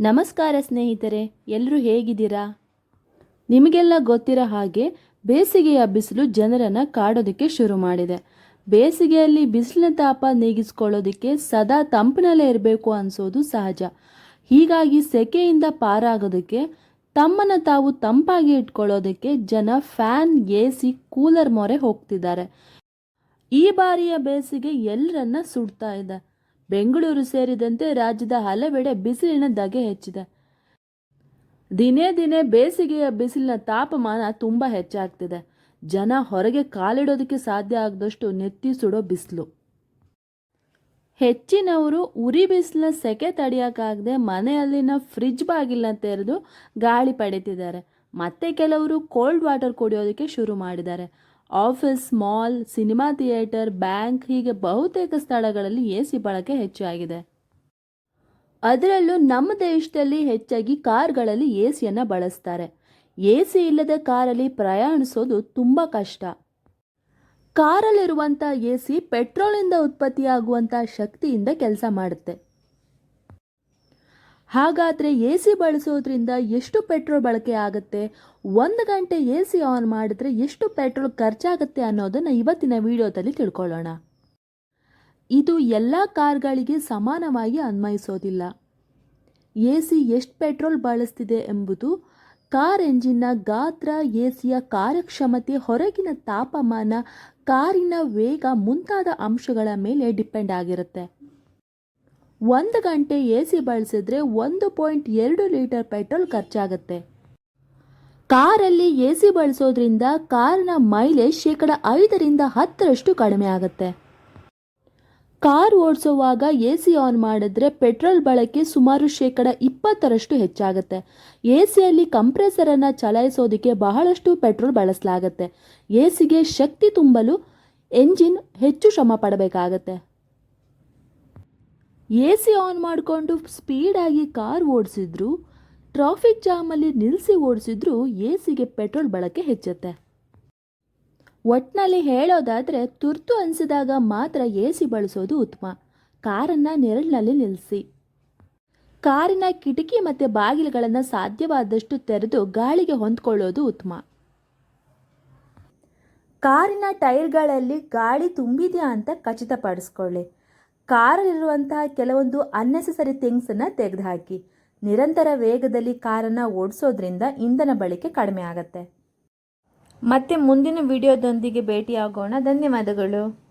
ನಮಸ್ಕಾರ ಸ್ನೇಹಿತರೆ ಎಲ್ಲರೂ ಹೇಗಿದ್ದೀರಾ? ನಿಮಗೆಲ್ಲ ಗೊತ್ತಿರೋ ಹಾಗೆ ಬೇಸಿಗೆಯ ಬಿಸಿಲು ಜನರನ್ನು ಕಾಡೋದಕ್ಕೆ ಶುರು ಮಾಡಿದೆ. ಬೇಸಿಗೆಯಲ್ಲಿ ಬಿಸಿಲಿನ ತಾಪ ನೀಗಿಸ್ಕೊಳ್ಳೋದಕ್ಕೆ ಸದಾ ತಂಪಿನಲ್ಲೇ ಇರಬೇಕು ಅನಿಸೋದು ಸಹಜ. ಹೀಗಾಗಿ ಸೆಕೆಯಿಂದ ಪಾರಾಗೋದಕ್ಕೆ, ತಮ್ಮನ್ನು ತಾವು ತಂಪಾಗಿ ಇಟ್ಕೊಳ್ಳೋದಕ್ಕೆ ಜನ ಫ್ಯಾನ್ ಎ ಸಿ ಕೂಲರ್ ಮೊರೆ ಹೋಗ್ತಿದ್ದಾರೆ. ಈ ಬಾರಿಯ ಬೇಸಿಗೆ ಎಲ್ಲರನ್ನ ಸುಡ್ತಾ ಇದೆ. ಬೆಂಗಳೂರು ಸೇರಿದಂತೆ ರಾಜ್ಯದ ಹಲವೆಡೆ ಬಿಸಿಲಿನ ಧಗೆ ಹೆಚ್ಚಿದೆ. ದಿನೇ ದಿನೇ ಬೇಸಿಗೆಯ ಬಿಸಿಲಿನ ತಾಪಮಾನ ತುಂಬ ಹೆಚ್ಚಾಗ್ತಿದೆ ಜನ ಹೊರಗೆ ಕಾಲಿಡೋದಕ್ಕೆ ಸಾಧ್ಯ ಆಗದಷ್ಟು ನೆತ್ತಿ ಸುಡೋ ಬಿಸಿಲು. ಹೆಚ್ಚಿನವರು ಉರಿ ಬಿಸಿಲ ಸೆಕೆ ತಡೆಯೋಕ್ಕಾಗದೆ ಮನೆಯಲ್ಲಿನ ಫ್ರಿಜ್ ಬಾಗಿಲನ್ನ ತೆರೆದು ಗಾಳಿ ಪಡಿತಿದ್ದಾರೆ. ಮತ್ತೆ ಕೆಲವರು ಕೋಲ್ಡ್ ವಾಟರ್ ಕುಡಿಯೋದಕ್ಕೆ ಶುರು ಮಾಡಿದ್ದಾರೆ. Office mall cinema theatre bank ಹೀಗೆ ಬಹುತೇಕ ಸ್ಥಳಗಳಲ್ಲಿ ಎ ಸಿ ಬಳಕೆ ಹೆಚ್ಚಾಗಿದೆ. ಅದರಲ್ಲೂ ನಮ್ಮ ದೇಶದಲ್ಲಿ ಹೆಚ್ಚಾಗಿ ಕಾರ್ಗಳಲ್ಲಿ ಎ ಸಿಯನ್ನು ಬಳಸ್ತಾರೆ. ಎ ಸಿ ಇಲ್ಲದ ಕಾರಲ್ಲಿ ಪ್ರಯಾಣಿಸೋದು ತುಂಬ ಕಷ್ಟ. ಕಾರಲ್ಲಿರುವಂಥ ಎ ಸಿ ಪೆಟ್ರೋಲಿಂದ ಉತ್ಪತ್ತಿಯಾಗುವಂಥ ಶಕ್ತಿಯಿಂದ ಕೆಲಸ ಮಾಡುತ್ತೆ. ಹಾಗಾದರೆ ಎ ಸಿ ಬಳಸೋದ್ರಿಂದ ಎಷ್ಟು ಪೆಟ್ರೋಲ್ ಬಳಕೆ ಆಗುತ್ತೆ? ಒಂದು ಗಂಟೆ ಎ ಸಿ ಆನ್ ಮಾಡಿದ್ರೆ ಎಷ್ಟು ಪೆಟ್ರೋಲ್ ಖರ್ಚಾಗುತ್ತೆ ಅನ್ನೋದನ್ನು ಇವತ್ತಿನ ವಿಡಿಯೋದಲ್ಲಿ ತಿಳ್ಕೊಳ್ಳೋಣ. ಇದು ಎಲ್ಲ ಕಾರ್ಗಳಿಗೆ ಸಮಾನವಾಗಿ ಅನ್ವಯಿಸೋದಿಲ್ಲ. ಎ ಸಿ ಎಷ್ಟು ಪೆಟ್ರೋಲ್ ಬಳಸ್ತಿದೆ ಎಂಬುದು ಕಾರ್ ಎಂಜಿನ್ನ ಗಾತ್ರ ಎ ಸಿಯ ಕಾರ್ಯಕ್ಷಮತೆ, ಹೊರಗಿನ ತಾಪಮಾನ, ಕಾರಿನ ವೇಗ ಮುಂತಾದ ಅಂಶಗಳ ಮೇಲೆ ಡಿಪೆಂಡ್ ಆಗಿರುತ್ತೆ. ಒಂದು ಗಂಟೆ ಎ ಸಿ ಬಳಸಿದ್ರೆ ಒಂದು ಪಾಯಿಂಟ್ ಎರಡು ಲೀಟರ್ ಪೆಟ್ರೋಲ್ ಖರ್ಚಾಗುತ್ತೆ. ಕಾರಲ್ಲಿ ಎ ಸಿ ಬಳಸೋದ್ರಿಂದ ಕಾರ್ನ ಮೈಲೇಜ್ ಶೇಕಡ ಐದರಿಂದ ಹತ್ತರಷ್ಟು ಕಡಿಮೆ ಆಗುತ್ತೆ. ಕಾರ್ ಓಡಿಸುವಾಗ ಎ ಸಿ ಆನ್ ಮಾಡಿದ್ರೆ ಪೆಟ್ರೋಲ್ ಬಳಕೆ ಸುಮಾರು ಶೇಕಡ ಇಪ್ಪತ್ತರಷ್ಟು ಹೆಚ್ಚಾಗುತ್ತೆ. ಎ ಸಿಯಲ್ಲಿ ಕಂಪ್ರೆಸರನ್ನು ಚಲಾಯಿಸೋದಕ್ಕೆ ಬಹಳಷ್ಟು ಪೆಟ್ರೋಲ್ ಬಳಸಲಾಗುತ್ತೆ. ಎ ಸಿಗೆ ಶಕ್ತಿ ತುಂಬಲು ಎಂಜಿನ್ ಹೆಚ್ಚು ಶ್ರಮ ಪಡಬೇಕಾಗತ್ತೆ. ಎ ಸಿ ಆನ್ ಮಾಡಿಕೊಂಡು ಸ್ಪೀಡಾಗಿ ಕಾರ್ ಓಡಿಸಿದ್ರು, ಟ್ರಾಫಿಕ್ ಜಾಮಲ್ಲಿ ನಿಲ್ಲಿಸಿ ಓಡಿಸಿದ್ರು ಎ ಸಿಗೆ ಪೆಟ್ರೋಲ್ ಬಳಕೆ ಹೆಚ್ಚುತ್ತೆ. ಒಟ್ಟಿನಲ್ಲಿ ಹೇಳೋದಾದರೆ ತುರ್ತು ಅನಿಸಿದಾಗ ಮಾತ್ರ ಎ ಸಿ ಬಳಸೋದು ಉತ್ತಮ. ಕಾರನ್ನು ನೆರಳಿನಲ್ಲಿ ನಿಲ್ಲಿಸಿ ಕಾರಿನ ಕಿಟಕಿ ಮತ್ತು ಬಾಗಿಲುಗಳನ್ನು ಸಾಧ್ಯವಾದಷ್ಟು ತೆರೆದು ಗಾಳಿಗೆ ಹೊಂದ್ಕೊಳ್ಳೋದು ಉತ್ತಮ. ಕಾರಿನ ಟೈರ್ಗಳಲ್ಲಿ ಗಾಳಿ ತುಂಬಿದೆಯಾ ಅಂತ ಖಚಿತಪಡಿಸ್ಕೊಳ್ಳಿ. ಕಾರಲ್ಲಿರುವಂತಹ ಕೆಲವೊಂದು ಅನ್ನೆಸೆಸರಿ ಥಿಂಗ್ಸನ್ನು ತೆಗೆದುಹಾಕಿ. ನಿರಂತರ ವೇಗದಲ್ಲಿ ಕಾರನ್ನು ಓಡಿಸೋದ್ರಿಂದ ಇಂಧನ ಬಳಕೆ ಕಡಿಮೆ ಆಗುತ್ತೆ. ಮತ್ತೆ ಮುಂದಿನ ವಿಡಿಯೋದೊಂದಿಗೆ ಭೇಟಿಯಾಗೋಣ. ಧನ್ಯವಾದಗಳು.